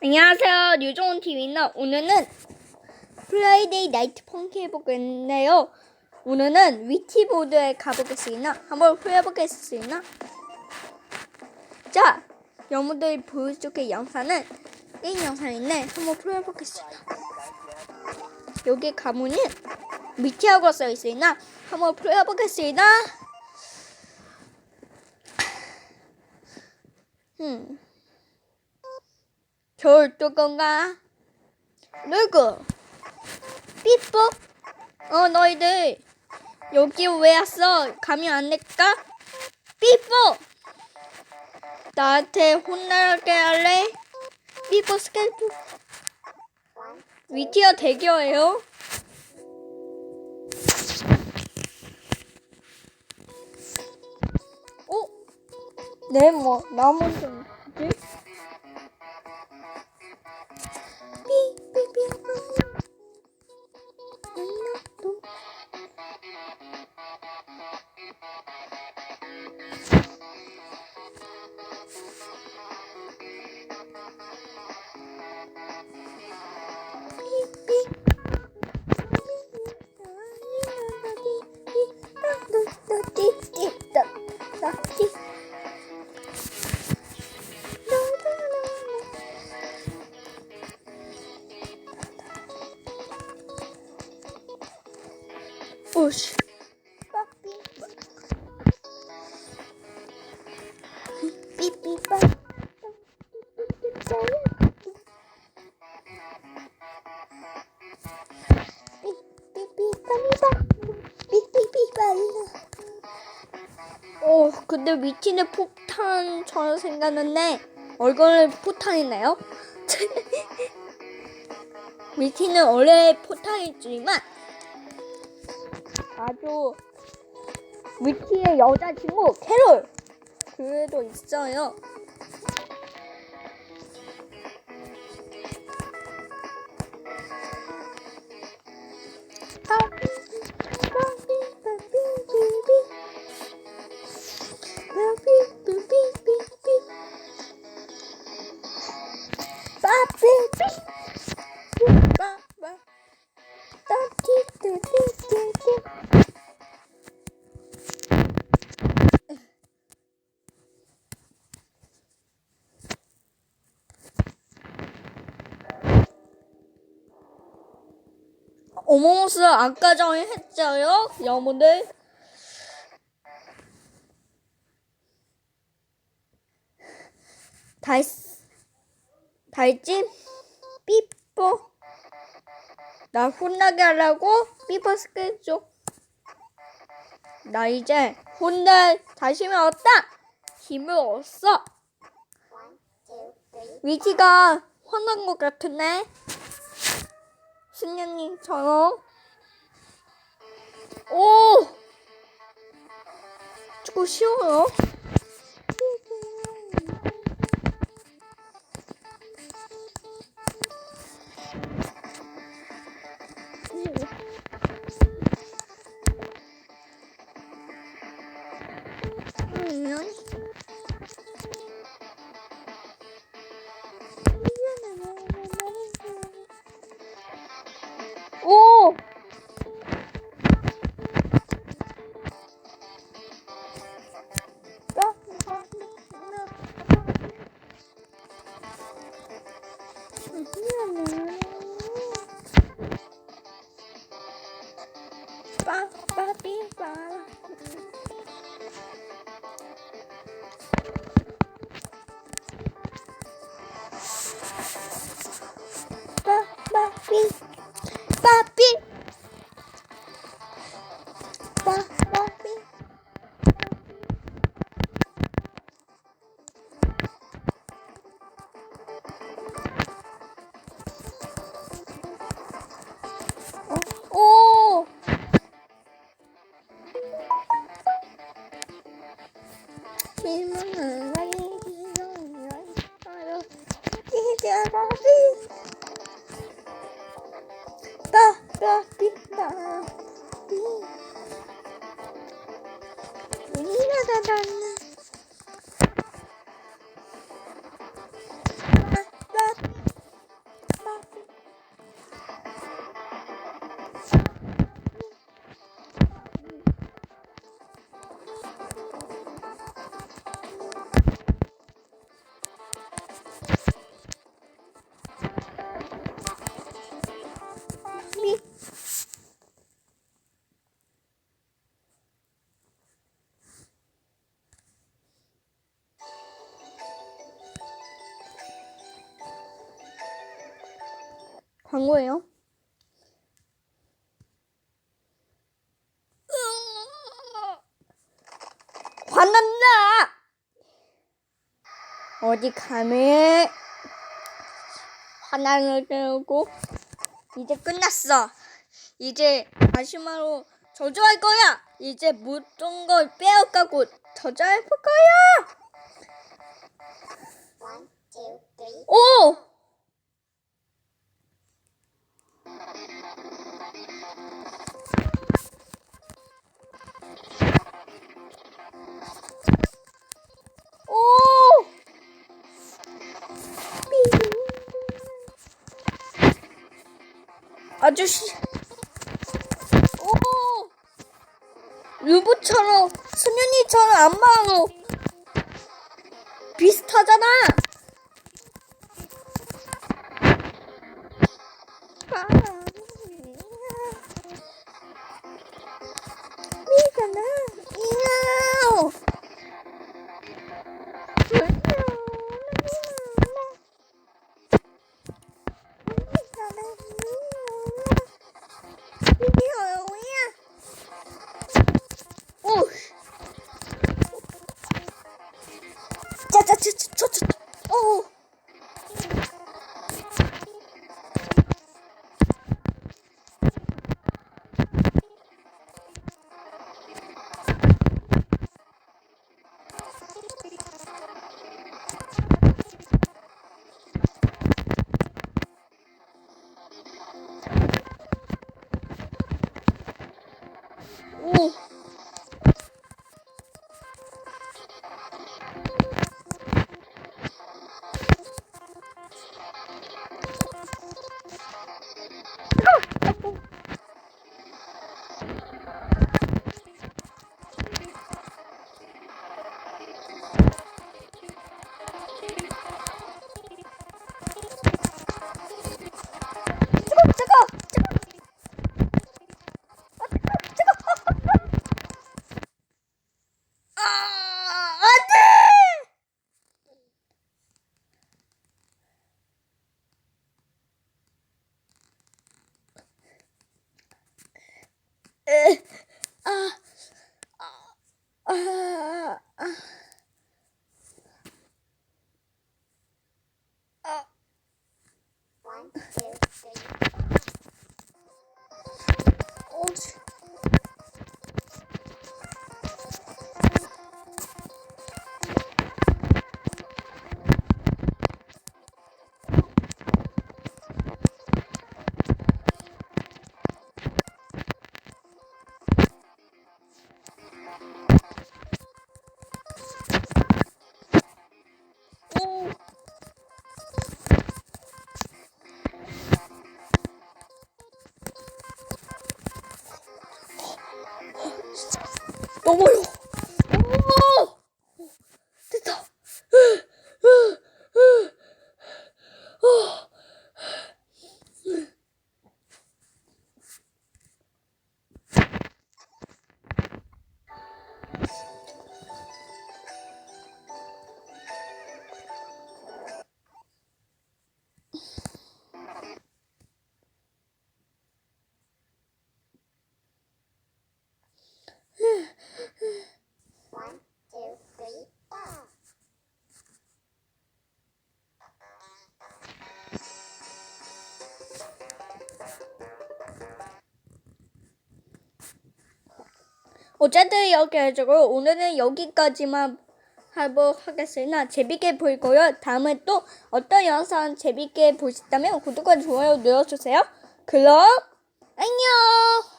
안녕하세요. 유종훈 TV는 오늘은 프라이데이 나이트 펑키 해보겠는데요. 오늘은 위티보드에 가보겠습니다. 한번 해보겠습니다. 자, 여러분들이 보여줄게 영상은 게임 영상인데 한번 풀어보겠습니다. 여기 가문은 위티하고 써있으나 한번 풀어보겠습니다. 음. 겨울 뚜껑가 누구? 삐뽀? 어 너희들 여기 왜 왔어? 가면 안 될까? 삐뽀! 나한테 혼나게 할래? 삐뽀 스케이트 위티어 대결해요? 어? 네, 뭐, 나 먼저 삐삐빠. 오, 근데 위티는 폭탄처럼 생겼는데 얼굴은 포탄이네요. 위티는 원래 포탄이지만 아주 위티의 여자친구 캐롤 그래도 있어요. 어몽어스 아까 전에 했죠요, 여러분들. 다 했지? 삐뽀. 나 혼나게 하려고 삐뽀 스케줄. 나 이제 혼날 다시는 없다. 힘을 얻었어. 위치가 화난 것 같은데. 신년님처럼 오! 조금 쉬워요 빠삐 질문은 빠빠삐 빠삐 우리나라는 빠 광고예요. 화난다! 어디 감히 화나려고 이제 끝났어. 이제 마시마로 저주할 거야. 이제 모든 걸 빼앗가고 저주할 거야. One, two, three. 오! 오! 아저씨. 오! 루브처럼 수면이처럼 안마로 비슷하잖아. 어쨌든 이렇게 해주고 오늘은 여기까지만 하도록 하겠으나 재밌게 볼 거요. 다음에 또 어떤 영상 재밌게 보셨다면 구독과 좋아요 눌러주세요. 그럼 안녕.